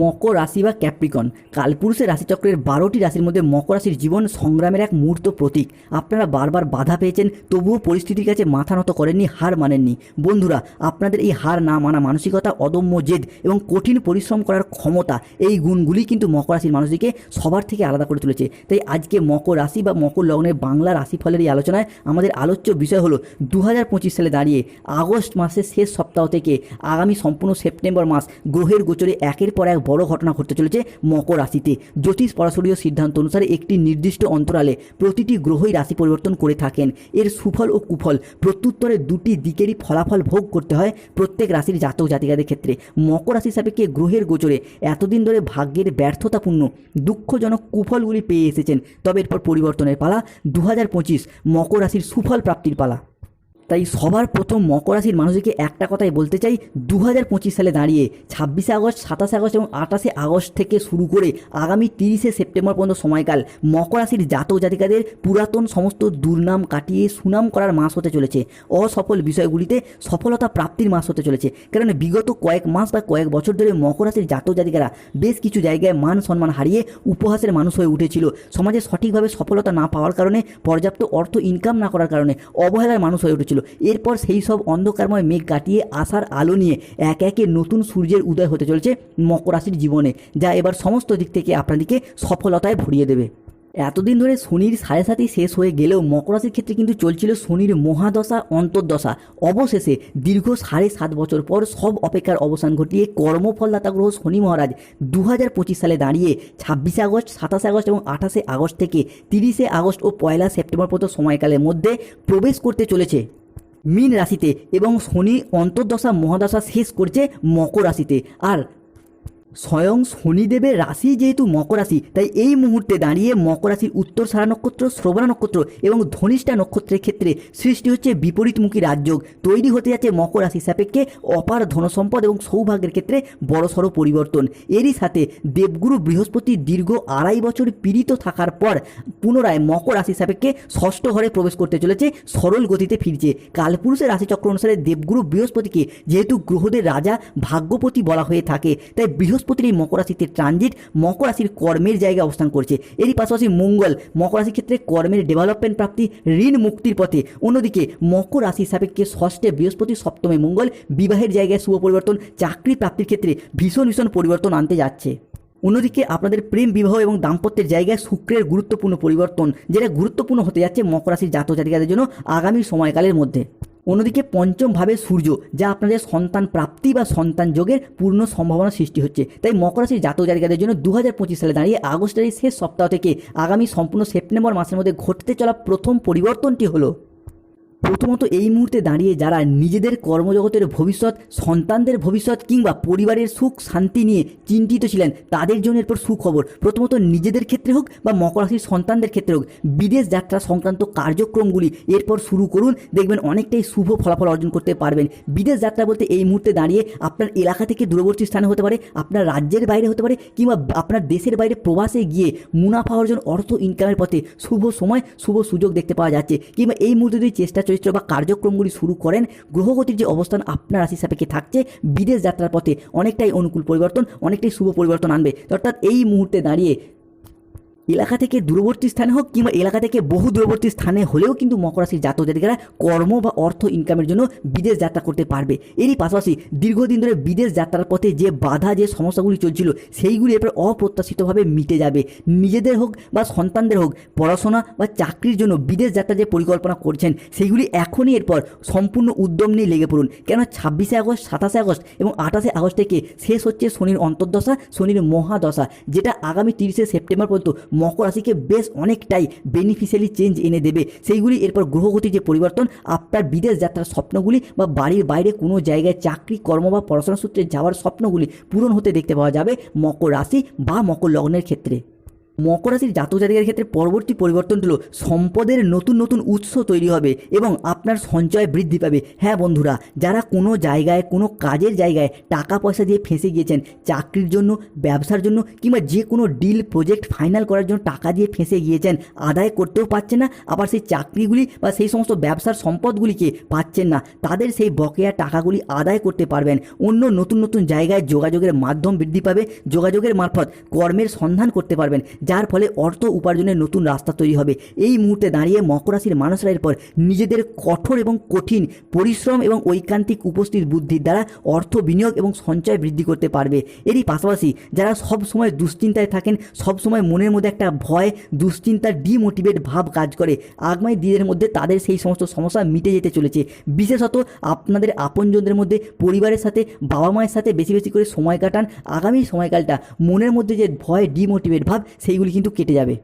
মকর রাশি বা ক্যাপ্রিকন। কালপুরুষের রাশিচক্রের বারোটি রাশির মধ্যে মকর রাশির জীবন সংগ্রামের এক মূর্ত প্রতীক। আপনারা বারবার বাধা পেয়েছেন, তবুও পরিস্থিতির কাছে মাথা নত করেননি, হার মানেননি। বন্ধুরা, আপনাদের এই হার না মানা মানসিকতা অদম্য জেদ এবং কঠিন পরিশ্রম করার ক্ষমতা, এই গুণগুলি কিন্তু মকর রাশির মানুষটিকে সবার থেকে আলাদা করে তুলেছে। তাই আজকে মকর রাশি বা মকর লগ্নের বাংলা রাশিফলের এই আলোচনায় আমাদের আলোচ্য বিষয় হলো দু সালে দাঁড়িয়ে আগস্ট মাসের শেষ সপ্তাহ থেকে আগামী সম্পূর্ণ সেপ্টেম্বর মাস গ্রহের গোচরে একের পর এক বড় ঘটনা ঘটতে চলেছে মকর রাশিতে। জ্যোতিষ পরাশরীয় সিদ্ধান্ত অনুসারে একটি নির্দিষ্ট অন্তরালে প্রতিটি গ্রহই রাশি পরিবর্তন করে থাকেন। এর সুফল ও কুফল প্রত্যুত্তরে দুটি দিকেরই ফলাফল ভোগ করতে হয় প্রত্যেক রাশির জাতক জাতিকাদের ক্ষেত্রে। মকর রাশি সাপেক্ষে গ্রহের গোচরে এতদিন ধরে ভাগ্যের ব্যর্থতাপূর্ণ, দুঃখজনক কুফলগুলি পেয়ে এসেছেন। তবে এরপর পরিবর্তনের পালা। দু হাজার পঁচিশ মকর রাশির সুফল প্রাপ্তির পালা। তাই সবার প্রথম মকর রাশির মানুষকে একটা কথাই বলতে চাই দু হাজার পঁচিশ সালে দাঁড়িয়ে ছাব্বিশে আগস্ট, সাতাশে আগস্ট এবং আঠাশে আগস্ট থেকে শুরু করে আগামী তিরিশে সেপ্টেম্বর পর্যন্ত সময়কাল মকর রাশির জাতক জাতিকাদের পুরাতন সমস্ত দুর্নাম কাটিয়ে সুনাম করার মাস হতে চলেছে। অসফল বিষয়গুলিতে সফলতা প্রাপ্তির মাস হতে চলেছে। কারণ বিগত কয়েক মাস বা কয়েক বছর ধরে মকর রাশির জাতক জাতিকারা বেশ কিছু জায়গায় মান সম্মান হারিয়ে উপহাসের মানুষ হয়ে উঠেছিল। সমাজে সঠিকভাবে সফলতা না পাওয়ার কারণে পর্যাপ্ত অর্থ ইনকাম না করার কারণে অবহেলার মানুষ হয়ে উঠেছিল। এরপর সেই সব অন্ধকারময় মেঘ কাটিয়ে আসার আলো নিয়ে এক একে নতুন সূর্যের উদয় হতে চলেছে মকর রাশির জীবনে, যা এবার সমস্ত দিক থেকে আপনাদেরকে সফলতায় ভরিয়ে দেবে। এতদিন ধরে শনির সাড়ে সাতই শেষ হয়ে গেলেও মকর রাশির ক্ষেত্রে কিন্তু চলছিল শনির মহাদশা, অন্তর্দশা। অবশেষে দীর্ঘ সাড়ে সাত বছর পর সব অপেক্ষার অবসান ঘটিয়ে কর্মফলদাতা গ্রহ শনি মহারাজ দু হাজার পঁচিশ সালে দাঁড়িয়ে ছাব্বিশে আগস্ট, সাতাশে আগস্ট এবং আঠাশে আগস্ট থেকে তিরিশে আগস্ট ও পয়লা সেপ্টেম্বর পর্যন্ত সময়কালের মধ্যে প্রবেশ করতে চলেছে। মীন রাশিতে এবং শনি অন্তর্দশা মহাদশা শেষ করছে মকর রাশিতে। আর স্বয়ং শনিদেবের রাশি যেহেতু মকর রাশি, তাই এই মুহূর্তে দাঁড়িয়ে মকর রাশির উত্তর সারা নক্ষত্র, শ্রবণা নক্ষত্র এবং ধনিষ্ঠা নক্ষত্রের ক্ষেত্রে সৃষ্টি হচ্ছে বিপরীতমুখী রাজযোগ। তৈরি হতে যাচ্ছে মকর রাশি সাপেক্ষে অপার ধনসম্পদ এবং সৌভাগ্যের ক্ষেত্রে বড়সড় পরিবর্তন। এরই সাথে দেবগুরু বৃহস্পতি দীর্ঘ আড়াই বছর পীড়িত থাকার পর পুনরায় মকর রাশি সাপেক্ষে ষষ্ঠ ঘরে প্রবেশ করতে চলেছে, সরল গতিতে ফিরছে। কালপুরুষের রাশিচক্র অনুসারে দেবগুরু বৃহস্পতিকে যেহেতু গ্রহদের রাজা ভাগ্যপতি বলা হয়ে থাকে, তাই বৃহস্পতির এই মকর রাশিতে ট্রানজিট মকর রাশির কর্মের জায়গায় অবস্থান করছে। এরই পাশাপাশি মঙ্গল, মকর রাশির ক্ষেত্রে কর্মের ডেভেলপমেন্ট প্রাপ্তি, ঋণ মুক্তির পথে। অন্যদিকে মকর রাশি সাপেক্ষে ষষ্ঠে বৃহস্পতি, সপ্তমে মঙ্গল বিবাহের জায়গায় শুভ পরিবর্তন, চাকরি প্রাপ্তির ক্ষেত্রে ভীষণ ভীষণ পরিবর্তন আনতে যাচ্ছে। অন্যদিকে আপনাদের প্রেম, বিবাহ এবং দাম্পত্যের জায়গায় শুক্রের গুরুত্বপূর্ণ পরিবর্তন, যেটা গুরুত্বপূর্ণ হতে যাচ্ছে মকর রাশির জাতক জাতিকাদের জন্য আগামী সময়কালের মধ্যে। অন্যদিকে পঞ্চম ভাবে সূর্য, যা আপনাদের সন্তান প্রাপ্তি বা সন্তান যোগের পূর্ণ সম্ভাবনা সৃষ্টি হচ্ছে। তাই মকর রাশির জাতক জাতিকাদের জন্য দু হাজার পঁচিশ সালে দাঁড়িয়ে আগস্টের শেষ সপ্তাহ থেকে আগামী সম্পূর্ণ সেপ্টেম্বর মাসের মধ্যে ঘটতে চলা প্রথম পরিবর্তনটি হলো প্রথমত এই মুহূর্তে দাঁড়িয়ে যারা নিজেদের কর্মজগতের ভবিষ্যৎ, সন্তানদের ভবিষ্যৎ কিংবা পরিবারের সুখ, শান্তি নিয়ে চিন্তিত ছিলেন, তাদের জন্য এরপর সুখবর। প্রথমত নিজেদের ক্ষেত্রে হোক বা মকর রাশির সন্তানদের ক্ষেত্রে হোক, বিদেশ যাত্রা সংক্রান্ত কার্যক্রমগুলি এরপর শুরু করুন, দেখবেন অনেকটাই শুভ ফলাফল অর্জন করতে পারবেন। বিদেশ যাত্রা বলতে এই মুহূর্তে দাঁড়িয়ে আপনার এলাকা থেকে দূরবর্তী স্থানে হতে পারে, আপনার রাজ্যের বাইরে হতে পারে কিংবা আপনার দেশের বাইরে প্রবাসে গিয়ে মুনাফা অর্জন, অর্থ ইনকামের পথে শুভ সময়, শুভ সুযোগ দেখতে পাওয়া যাচ্ছে। কিংবা এই মুহূর্তে যদি চেষ্টা চরিত্র বা কার্যক্রমগুলি শুরু করেন, গ্রহগতির যে অবস্থান আপনার রাশি সাপেক্ষে থাকছে, বিদেশ যাত্রার পথে অনেকটাই অনুকূল পরিবর্তন, অনেকটাই শুভ পরিবর্তন আনবে। অর্থাৎ এই মুহূর্তে দাঁড়িয়ে এলাকা থেকে দূরবর্তী স্থানে হোক কিংবা এলাকা থেকে বহু দূরবর্তী স্থানে হলেও কিন্তু মকর রাশির জাতক জাতিকারা কর্ম বা অর্থ ইনকামের জন্য বিদেশ যাত্রা করতে পারবে। এরই পাশাপাশি দীর্ঘদিন ধরে বিদেশ যাত্রার পথে যে বাধা, যে সমস্যাগুলি চলছিল, সেইগুলি এরপর অপ্রত্যাশিতভাবে মিটে যাবে। নিজেদের হোক বা সন্তানদের হোক, পড়াশোনা বা চাকরির জন্য বিদেশ যাত্রা যে পরিকল্পনা করছেন সেইগুলি এখনই এরপর সম্পূর্ণ উদ্যম নিয়ে লেগে পড়ুন। কেন ছাব্বিশে আগস্ট, সাতাশে আগস্ট এবং আঠাশে আগস্ট থেকে শেষ হচ্ছে শনির অন্তর্দশা, শনির মহাদশা, যেটা আগামী তিরিশে সেপ্টেম্বর পর্যন্ত মকর রাশিকে বেশ অনেকটাই বেনিফিশিয়ালি চেঞ্জ এনে দেবে। সেইগুলি এরপর গ্রহগতির যে পরিবর্তন, আপনার বিদেশ যাত্রার স্বপ্নগুলি বা বাড়ির বাইরে কোনো জায়গায় চাকরি, কর্ম বা পড়াশোনা সূত্রে যাওয়ার স্বপ্নগুলি পূরণ হতে দেখতে পাওয়া যাবে মকর রাশি বা মকর লগ্নের ক্ষেত্রে। মকর রাশির জাতক জাতিকার ক্ষেত্রে পরবর্তী পরিবর্তনটি হলো সম্পদের নতুন নতুন উৎস তৈরি হবে এবং আপনার সঞ্চয় বৃদ্ধি পাবে। হ্যাঁ বন্ধুরা, যারা কোনো জায়গায়, কোনো কাজের জায়গায় টাকা পয়সা দিয়ে ফেঁসে গিয়েছেন, চাকরির জন্য, ব্যবসার জন্য কিংবা যে কোনো ডিল প্রজেক্ট ফাইনাল করার জন্য টাকা দিয়ে ফেঁসে গিয়েছেন, আদায় করতেও পারছেন না, আবার সেই চাকরিগুলি বা সেই সমস্ত ব্যবসার সম্পদগুলিকে পাচ্ছেন না, তাদের সেই বকেয়া টাকাগুলি আদায় করতে পারবেন। অন্য নতুন নতুন জায়গায় যোগাযোগের মাধ্যম বৃদ্ধি পাবে, যোগাযোগের মারফত কর্মের সন্ধান করতে পারবেন। যার ফলে অর্থ উপার্জনের নতুন রাস্তা তৈরি হবে। এই মুহূর্তে দাঁড়িয়ে মকর রাশির মানুষরা এরপর নিজেদের কঠোর এবং কঠিন পরিশ্রম এবং ঐকান্তিক উপস্থিত বুদ্ধির দ্বারা অর্থ বিনিয়োগ এবং সঞ্চয় বৃদ্ধি করতে পারবে। এরই পাশাপাশি যারা সব সময় দুশ্চিন্তায় থাকেন সব সময় মনের মধ্যে একটা ভয়, দুশ্চিন্তার ডিমোটিভেট ভাব কাজ করে। আগামী দিনের মধ্যে তাদের সেই সমস্ত সমস্যা মিটে যেতে চলেছে। বিশেষত আপনাদের আপনজনদের মধ্যে, পরিবারের সাথে বাবা মায়ের সাথে বেশি বেশি করে সময় কাটান। আগামী সময়কালটা মনের মধ্যে যে ভয়, ডিমোটিভেট ভাব সেইগুলি কিন্তু কেটে যাবে।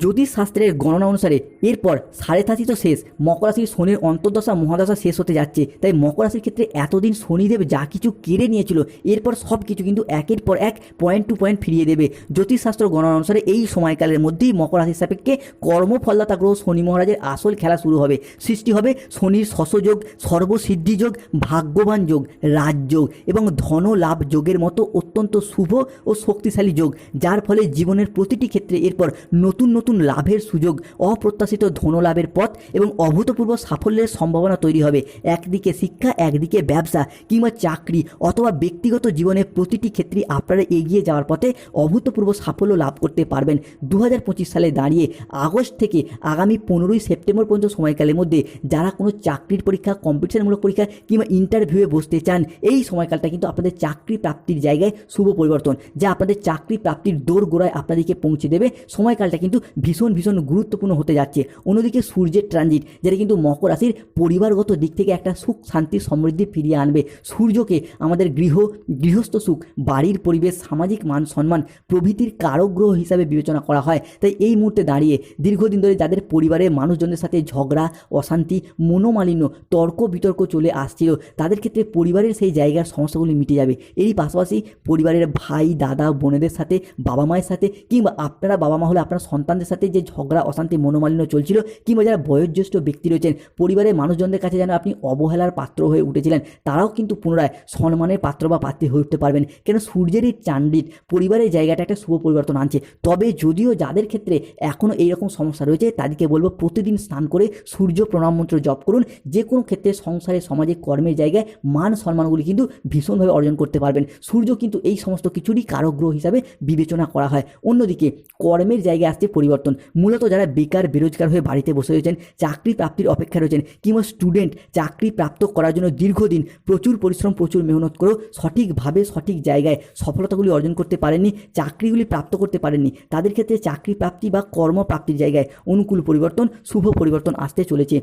জ্যোতিষ শাস্ত্রের গণনা অনুসারে এরপর সাড়ে থাকি তো শেষ, মকর রাশির শনির অন্তর্দশা মহাদশা শেষ হতে যাচ্ছে, তাই মকর রাশির ক্ষেত্রে এতদিন শনিদেব যা কিছু কেড়ে নিয়েছিল, এরপর সব কিছু কিন্তু একের পর এক পয়েন্ট টু পয়েন্ট ফিরিয়ে দেবে। জ্যোতিষশাস্ত্র গণনা অনুসারে এই সময়কালের মধ্যেই মকর রাশির সাপেক্ষে কর্মফলদাতা গ্রহ শনি মহারাজের আসল খেলা শুরু হবে। সৃষ্টি হবে শনির শশযোগ, সর্বসিদ্ধি যোগ, ভাগ্যবান যোগ রাজযোগ এবং ধন লাভ যোগের মতো অত্যন্ত শুভ ও শক্তিশালী যোগ, যার ফলে জীবনের প্রতিটি ক্ষেত্রে এরপর নতুন নতুন লাভের সুযোগ, অপ্রত্যাশিত ধনলাভের পথ এবং অভূতপূর্ব সাফল্যের সম্ভাবনা তৈরি হবে। একদিকে শিক্ষা, একদিকে ব্যবসা কিংবা চাকরি অথবা ব্যক্তিগত জীবনে প্রতিটি ক্ষেত্রে আপনারা এগিয়ে যাওয়ার পথে অভূতপূর্ব সাফল্য লাভ করতে পারবেন। দু হাজার পঁচিশ সালে দাঁড়িয়ে আগস্ট থেকে আগামী পনেরোই সেপ্টেম্বর পর্যন্ত সময়কালের মধ্যে যারা কোনো চাকরির পরীক্ষা, কম্পিটিশনমূলক পরীক্ষা কিংবা ইন্টারভিউয়ে বসতে চান, এই সময়কালটা কিন্তু আপনাদের চাকরি প্রাপ্তির জায়গায় শুভ পরিবর্তন, যা আপনাদের চাকরি প্রাপ্তির দৌড় গোড়ায় আপনাদেরকে পৌঁছে দেবে। সময়কালটা কিন্তু ভীষণ ভীষণ গুরুত্বপূর্ণ হতে যাচ্ছে। অন্যদিকে সূর্যের ট্রানজিট যেটা কিন্তু মকর রাশির পরিবারগত দিক থেকে একটা সুখ, শান্তি, সমৃদ্ধি ফিরিয়ে আনবে। সূর্যকে আমাদের গৃহ, গৃহস্থ সুখ, বাড়ির পরিবেশ, সামাজিক মান সম্মান, প্রভৃতির কারক গ্রহ হিসাবে বিবেচনা করা হয়। তাই এই মুহূর্তে দাঁড়িয়ে দীর্ঘদিন ধরে যাদের পরিবারের মানুষজনদের সাথে ঝগড়া, অশান্তি, মনোমালিন্য, তর্ক বিতর্ক চলে আসছিল, তাদের ক্ষেত্রে পরিবারের সেই জায়গার সমস্যাগুলি মিটে যাবে। এরই পাশাপাশি পরিবারের ভাই, দাদা, বোনেদের সাথে বাবা মায়ের সাথে, কিংবা আপনারা বাবা মা হলে আপনার সন্তানদের সাথে যে ঝগড়া, অশান্তি, মনোমালিন্য চলছিল কিংবা যারা বয়োজ্যেষ্ঠ ব্যক্তি রয়েছেন, পরিবারের মানুষজনদের কাছে যেন আপনি অবহেলার পাত্র হয়ে উঠেছিলেন, তারাও কিন্তু পুনরায় সম্মানের পাত্র বা পাত্রী হয়ে উঠতে পারবেন। কেন সূর্যের এই চান্ডিত পরিবারের জায়গাটা একটা শুভ পরিবর্তন আনছে। তবে যদিও যাদের ক্ষেত্রে এখনও এইরকম সমস্যা রয়েছে, তাদেরকে বলব প্রতিদিন স্নান করে সূর্য প্রণাম মন্ত্র জপ করুন। যে কোনো ক্ষেত্রে সংসারে, সমাজে, কর্মের জায়গায় মান সম্মানগুলি কিন্তু ভীষণভাবে অর্জন করতে পারবেন। সূর্য কিন্তু এই সমস্ত কিছুরই কারগ্রহ হিসাবে বিবেচনা করা হয়। অন্যদিকে কর্মের জায়গায় আসছে পরিবর্তন। মূলত যারা বেকার, বেরোজগার হয়ে বাড়িতে বসে রয়েছেন চাকরি প্রাপ্তির অপেক্ষা রয়েছেন কিংবা স্টুডেন্ট চাকরি প্রাপ্ত করার জন্য দীর্ঘদিন প্রচুর পরিশ্রম, প্রচুর মেহনত করেও সঠিকভাবে, সঠিক জায়গায় সফলতাগুলি অর্জন করতে পারেননি, চাকরিগুলি প্রাপ্ত করতে পারেননি। তাদের ক্ষেত্রে চাকরি প্রাপ্তি বা কর্মপ্রাপ্তির জায়গায় অনুকূল পরিবর্তন, শুভ পরিবর্তন আসতে চলেছে।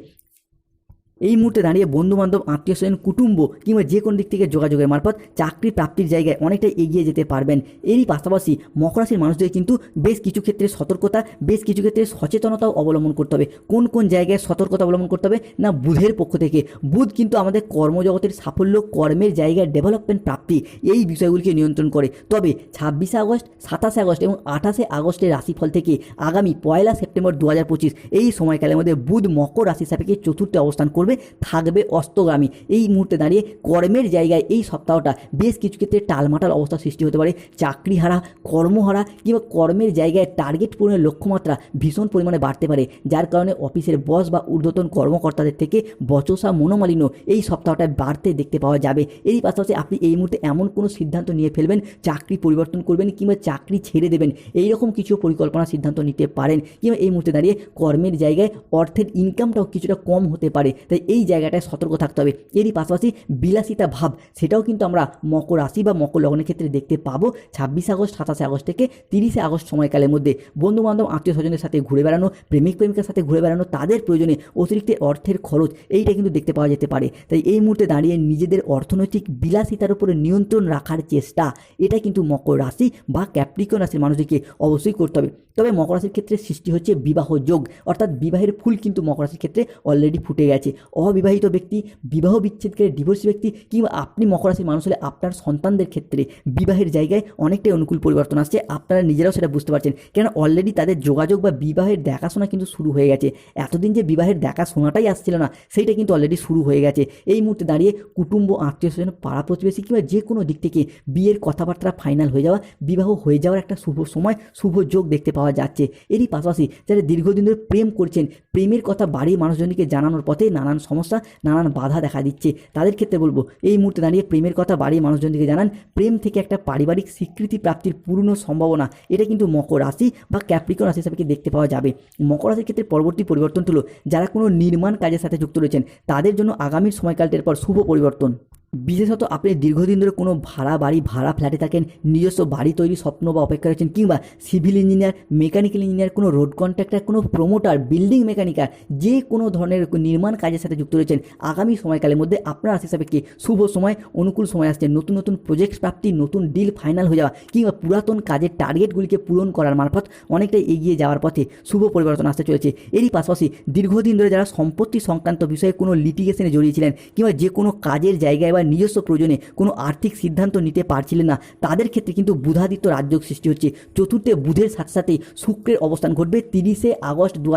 এই মুহূর্তে দাঁড়িয়ে বন্ধুবান্ধব, আত্মীয় স্বজন, কুটুম্ব কিংবা যে কোনো দিক থেকে যোগাযোগের মারফত চাকরি প্রাপ্তির জায়গায় অনেকটা এগিয়ে যেতে পারবেন। এরই পাশাপাশি মকর রাশির মানুষদের কিন্তু বেশ কিছু ক্ষেত্রে সতর্কতা, বেশ কিছু ক্ষেত্রে সচেতনতাও অবলম্বন করতে হবে। কোন কোন জায়গায় সতর্কতা অবলম্বন করতে হবে না বুধের পক্ষ থেকে? বুধ কিন্তু আমাদের কর্মজগতের সাফল্য, কর্মের জায়গায় ডেভেলপমেন্ট প্রাপ্তি এই বিষয়গুলিকে নিয়ন্ত্রণ করে। তবে ছাব্বিশে আগস্ট, সাতাশে আগস্ট এবং আঠাশে আগস্টের রাশিফল থেকে আগামী পয়লা সেপ্টেম্বর দু হাজার পঁচিশ এই সময়কালের মধ্যে বুধ মকর রাশি সাপেক্ষে চতুর্থে অবস্থান করবে। থাকবে অস্তগামী। এই মুহূর্তে দাঁড়িয়ে কর্মের জায়গায় এই সপ্তাহটা বেশ কিছু ক্ষেত্রে টালমাটাল অবস্থা সৃষ্টি হতে পারে। চাকরি হারা কর্মহারা কিংবা কর্মের জায়গায় টার্গেট পূরণের লক্ষ্যমাত্রা ভীষণ পরিমাণে বাড়তে পারে, যার কারণে অফিসের বস বা ঊর্ধ্বতন কর্মকর্তাদের থেকে বচসা মনোমালিন্য এই সপ্তাহটায় বাড়তে দেখতে পাওয়া যাবে। এরই পাশাপাশি আপনি এই মুহূর্তে এমন কোনো সিদ্ধান্ত নিয়ে ফেলবেন, চাকরি পরিবর্তন করবেন কিংবা চাকরি ছেড়ে দেবেন এই রকম কিছু পরিকল্পনা সিদ্ধান্ত নিতে পারেন কিংবা এই মুহূর্তে দাঁড়িয়ে কর্মের জায়গায় অর্থের ইনকামটাও কিছুটা কম হতে পারে। তাই এই জায়গাটায় সতর্ক থাকতে হবে। এরই পাশাপাশি বিলাসিতা ভাব, সেটাও কিন্তু আমরা মকর রাশি বা মকর লগ্নের ক্ষেত্রে দেখতে পাবো। ছাব্বিশে আগস্ট, সাতাশে আগস্ট থেকে তিরিশে আগস্ট সময়কালের মধ্যে বন্ধুবান্ধব আত্মীয় স্বজনের সাথে ঘুরে বেড়ানো, প্রেমিক প্রেমিকার সাথে ঘুরে বেড়ানো, তাদের প্রয়োজনে অতিরিক্ত অর্থের খরচ, এইটা কিন্তু দেখতে পাওয়া যেতে পারে। তাই এই মুহূর্তে দাঁড়িয়ে নিজেদের অর্থনৈতিক বিলাসিতার উপরে নিয়ন্ত্রণ রাখার চেষ্টা, এটা কিন্তু মকর রাশি বা ক্যাপ্রিকন রাশির মানুষদেরকে অবশ্যই করতে হবে। তবে মকর রাশির ক্ষেত্রে সৃষ্টি হচ্ছে বিবাহ যোগ, অর্থাৎ বিবাহের ফুল কিন্তু মকর রাশির ক্ষেত্রে অলরেডি ফুটে গেছে। অবিবাহিত ব্যক্তি, বিবাহ বিচ্ছেদকারী ডিভোর্সি ব্যক্তি কিংবা আপনি মকর রাশির মানুষ হলে আপনার সন্তানদের ক্ষেত্রে বিবাহের জায়গায় অনেকটাই অনুকূল পরিবর্তন আসছে। আপনারা নিজেরাও সেটা বুঝতে পারছেন। কেন অলরেডি তাদের যোগাযোগ বা বিবাহের দেখাশোনা কিন্তু শুরু হয়ে গেছে। এতদিন যে বিবাহের দেখাশোনাটাই আসছিল না, সেইটা কিন্তু অলরেডি শুরু হয়ে গেছে। এই মুহূর্তে দাঁড়িয়ে কুটুম্ব, আত্মীয় স্বজন পাড়া প্রতিবেশী কিংবা যে কোনো দিক থেকে বিয়ের কথাবার্তা ফাইনাল হয়ে যাওয়া, বিবাহ হয়ে যাওয়ার একটা শুভ সময়, শুভ যোগ দেখতে পাওয়া যাচ্ছে। এরই পাশাপাশি যারা দীর্ঘদিন ধরে প্রেম করছেন, প্রেমের কথা বাড়ির মানুষজনকে জানানোর পথে নানান সমস্যা, নানান বাধা দেখা দিচ্ছে। তাদের ক্ষেত্রে বলব, এই মুহূর্তে দাঁড়িয়ে প্রেমের কথা বাড়ির মানুষজনদেরকে জানান, প্রেম থেকে একটা পারিবারিক স্বীকৃতি প্রাপ্তির পূর্ণ সম্ভাবনা। এটা কিন্তু মকর রাশি বা ক্যাপ্রিকন রাশি হিসাবে দেখতে পাওয়া যাবে। মকর রাশির ক্ষেত্রে পরবর্তী পরিবর্তন হলো যারা কোনো নির্মাণ কাজের সাথে যুক্ত রয়েছেন, তাদের জন্য আগামী সময়কালটার পর শুভ পরিবর্তন। বিশেষত আপনি দীর্ঘদিন ধরে কোনো ভাড়া বাড়ি, ভাড়া ফ্ল্যাটে থাকেন, নিজস্ব বাড়ি তৈরি স্বপ্ন বা অপেক্ষা রয়েছেন কিংবা সিভিল ইঞ্জিনিয়ার, মেকানিক্যাল ইঞ্জিনিয়ার, কোনো রোড কন্ট্রাক্টর, কোনো প্রমোটার বিল্ডিং মেকানিকার যে কোনো ধরনের নির্মাণ কাজের সাথে যুক্ত রয়েছেন, আগামী সময়কালের মধ্যে আপনার রাশি সাপেক্ষে শুভ সময়, অনুকূল সময় আসছে, নতুন নতুন প্রজেক্ট প্রাপ্তি, নতুন ডিল ফাইনাল হয়ে যাওয়া, কিংবা পুরাতন কাজের টার্গেটগুলিকে পূরণ করার মারফত অনেকটাই এগিয়ে যাওয়ার পথে শুভ পরিবর্তন আসতে চলেছে। এরই পাশাপাশি দীর্ঘদিন ধরে যারা সম্পত্তি সংক্রান্ত বিষয়ে কোনো লিটিগেশনে জড়িয়েছিলেন কিংবা যে কোনো কাজের জায়গায় বা নিজস্ব প্রয়োজনে কোনো আর্থিক সিদ্ধান্ত নিতে পারছিলেন না। তাদের ক্ষেত্রে কিন্তু বুধাদিত্য রাজযোগ সৃষ্টি হচ্ছে। চতুর্থে বুধের সাথে সাথে শুক্রের অবস্থান ঘটবে তিরিশে আগস্ট দু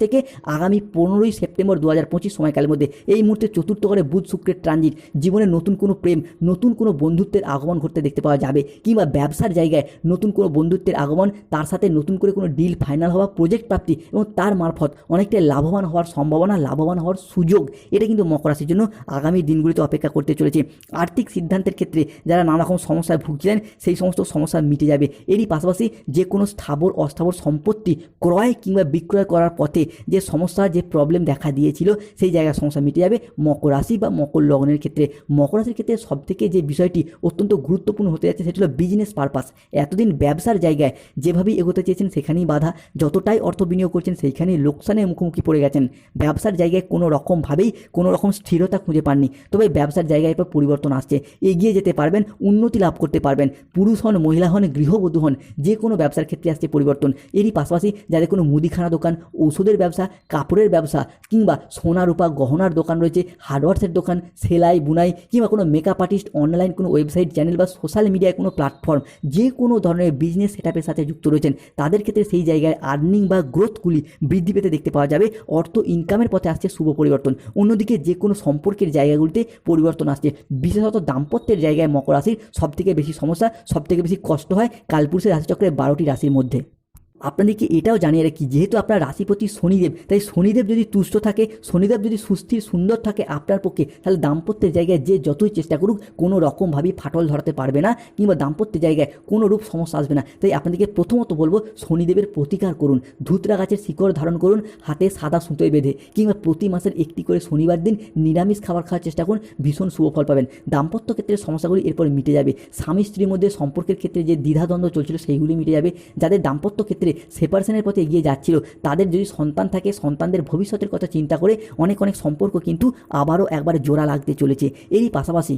থেকে আগামী পনেরোই সেপ্টেম্বর দু হাজার পঁচিশ সময়কালের মধ্যে। এই মুহূর্তে চতুর্থ করে বুধ শুক্রের ট্রানজিট। জীবনে নতুন কোনো প্রেম, নতুন কোনো বন্ধুত্বের আগমন ঘটতে দেখতে পাওয়া যাবে কিংবা ব্যবসার জায়গায় নতুন কোনো বন্ধুত্বের আগমন, তার সাথে নতুন করে কোনো ডিল, ফাইনাল হওয়া, প্রজেক্ট প্রাপ্তি এবং তার মারফত অনেকটাই লাভবান হওয়ার সম্ভাবনা, লাভবান হওয়ার সুযোগ, এটা কিন্তু মকর রাশির জন্য আগামী দিনগুলিতে অপেক্ষা করতে চলেছে। আর্থিক সিদ্ধান্তের ক্ষেত্রে যারা নানা রকম সমস্যায় ভুগছিলেন, সেই সমস্ত সমস্যা মিটে যাবে। এরই পাশাপাশি যে কোনো স্থাবর, অস্থাবর সম্পত্তি ক্রয় কিংবা বিক্রয় করার পথে যে সমস্যা যে প্রবলেম দেখা দিয়েছিল, সেই জায়গায় সমস্যা মিটে যাবে। মকর রাশি বা মকর লগ্নের ক্ষেত্রে। মকর রাশির ক্ষেত্রে সবথেকে যে বিষয়টি অত্যন্ত গুরুত্বপূর্ণ হতে যাচ্ছে, সেটি হলো বিজনেস পারপাস এতদিন ব্যবসার জায়গায় যেভাবেই এগোতে চেয়েছেন, সেখানেই বাধা যতটাই অর্থ বিনিয়োগ করছেন, সেইখানেই লোকসানের মুখোমুখি পড়ে গেছেন। ব্যবসার জায়গায় কোনো রকমভাবেই কোনো রকম স্থিরতা খুঁজে পাননি। তবে ব্যবসার জায়গায় এরপর পরিবর্তন আসছে। এগিয়ে যেতে পারবেন, উন্নতি লাভ করতে পারবেন। পুরুষ হন, মহিলা হন, গৃহবধূ হন, যে কোনো ব্যবসার ক্ষেত্রে আসছে পরিবর্তন। এরই পাশাপাশি যাদের কোনো মুদিখানা দোকান ওষুধের ব্যবসা, কাপড়ের ব্যবসা কিংবা সোনা রূপা গহনার দোকান রয়েছে, হার্ডওয়ার্সের দোকান, সেলাই, বুনাই কিংবা কোনো মেকআপ আর্টিস্ট অনলাইন কোনো ওয়েবসাইট চ্যানেল বা সোশ্যাল মিডিয়ায় কোনো প্ল্যাটফর্ম যে কোনো ধরনের বিজনেস সেটআপের সাথে যুক্ত রয়েছেন, তাদের ক্ষেত্রে সেই জায়গায় আর্নিং বা গ্রোথগুলি বৃদ্ধি পেতে দেখতে পাওয়া যাবে। অর্থ ইনকামের পথে আসছে শুভ পরিবর্তন। অন্যদিকে যে কোনো সম্পর্কের জায়গাগুলিতে পরিবর্তন আসছে। বিশেষত দাম্পত্যের জায়গায় মকর রাশির সবথেকে বেশি সমস্যা, সবথেকে বেশি কষ্ট হয় কালপুরুষের রাশিচক্রের বারোটি রাশির মধ্যে। আপনাদেরকে এটাও জানিয়ে রাখি, যেহেতু আপনার রাশিপতি শনিদেব, তাই শনিদেব যদি তুষ্ট থাকে, শনিদেব যদি সুস্থির, সুন্দর থাকে আপনার পক্ষে, তাহলে দাম্পত্যের জায়গায় যে যতই চেষ্টা করুক, কোনো রকমভাবেই ফাটল ধরাতে পারবে না, কিংবা দাম্পত্যের জায়গায় কোনো রূপ সমস্যা আসবে না। তাই আপনাদেরকে প্রথমত বলব, শনিদেবের প্রতিকার করুন, ধুতরা গাছের শিকড় ধারণ করুন, হাতে সাদা সুতোয় বেঁধে, কিংবা প্রতি মাসের একটি করে শনিবার দিন নিরামিষ খাবার খাওয়ার চেষ্টা করুন, ভীষণ শুভ ফল পাবেন। দাম্পত্য ক্ষেত্রে সমস্যাগুলি এরপর মিটে যাবে। স্বামী স্ত্রীর মধ্যে সম্পর্কের ক্ষেত্রে যে দ্বিধাদ্বন্দ্ব চলছিল, সেইগুলি মিটে যাবে। যাদের দাম্পত্য ক্ষেত্রে সেপারেশনের পথে এগিয়ে যাচ্ছিল। তাদের যদি সন্তান থাকে, সন্তানদের ভবিষ্যতের কথা চিন্তা করে অনেক অনেক সম্পর্ক কিন্তু আবারও একবার জোড়া লাগতে চলেছে। এরই পাশাপাশি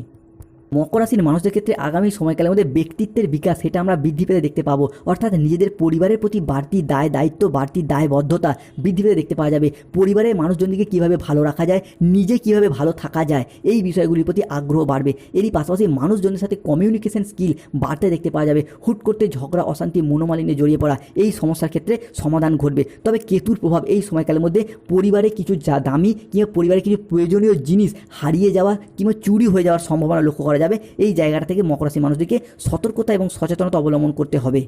মকর রাশির মানুষদের ক্ষেত্রে আগামী সময়কালের মধ্যে ব্যক্তিত্বের বিকাশ সেটা আমরা বৃদ্ধি পেতে দেখতে পাবো। অর্থাৎ নিজেদের পরিবারের প্রতি বাড়তি দায়, দায়িত্ব, বাড়তি দায়বদ্ধতা বৃদ্ধি পেতে দেখতে পাওয়া যাবে। পরিবারের মানুষজনকে কীভাবে ভালো রাখা যায়, নিজে কীভাবে ভালো থাকা যায়, এই বিষয়গুলির প্রতি আগ্রহ বাড়বে। এরই পাশাপাশি মানুষজনের সাথে কমিউনিকেশন স্কিল বাড়তে দেখতে পাওয়া যাবে। হুট করতে ঝগড়া, অশান্তি, মনোমালিন্যে জড়িয়ে পড়া এই সমস্যার ক্ষেত্রে সমাধান ঘটবে। তবে কেতুর প্রভাব এই সময়কালের মধ্যে পরিবারে কিছু যা দামি কিংবা পরিবারে কিছু প্রয়োজনীয় জিনিস হারিয়ে যাওয়া কিংবা চুরি হয়ে যাওয়ার সম্ভাবনা লক্ষ্য করা যাবে এই জায়গাটা থেকে মকরাশি মানুষদেরকে সতর্কতা এবং সচেতনতা অবলম্বন করতে হবে।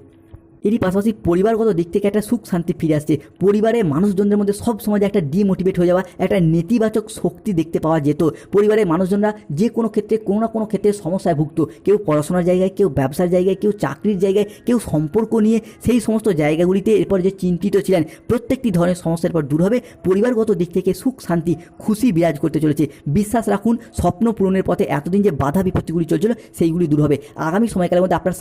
এরই পাশাপাশি পরিবারগত দিক থেকে একটা সুখ শান্তি ফিরে আসছে। পরিবারের মানুষজনদের মধ্যে সব সময় একটা ডিমোটিভেট হয়ে যাওয়া, একটা নেতিবাচক শক্তি দেখতে পাওয়া যেত। পরিবারের মানুষজনরা যে কোনো ক্ষেত্রে, কোনো না কোনো ক্ষেত্রে সমস্যায় ভুগত। কেউ পড়াশোনার জায়গায়, কেউ ব্যবসার জায়গায়, কেউ চাকরির জায়গায়, কেউ সম্পর্ক নিয়ে সেই সমস্ত জায়গাগুলিতে এরপর যে চিন্তিত ছিলেন, প্রত্যেকটি ধরনের সমস্যার পর দূর হবে। পরিবারগত দিক থেকে সুখ, শান্তি, খুশি বিরাজ করতে চলেছে। বিশ্বাস রাখুন, স্বপ্ন পূরণের পথে এতদিন যে বাধা বিপত্তিগুলি চলছিল, সেইগুলি দূর হবে। আগামী সময়কালের মধ্যে আপনার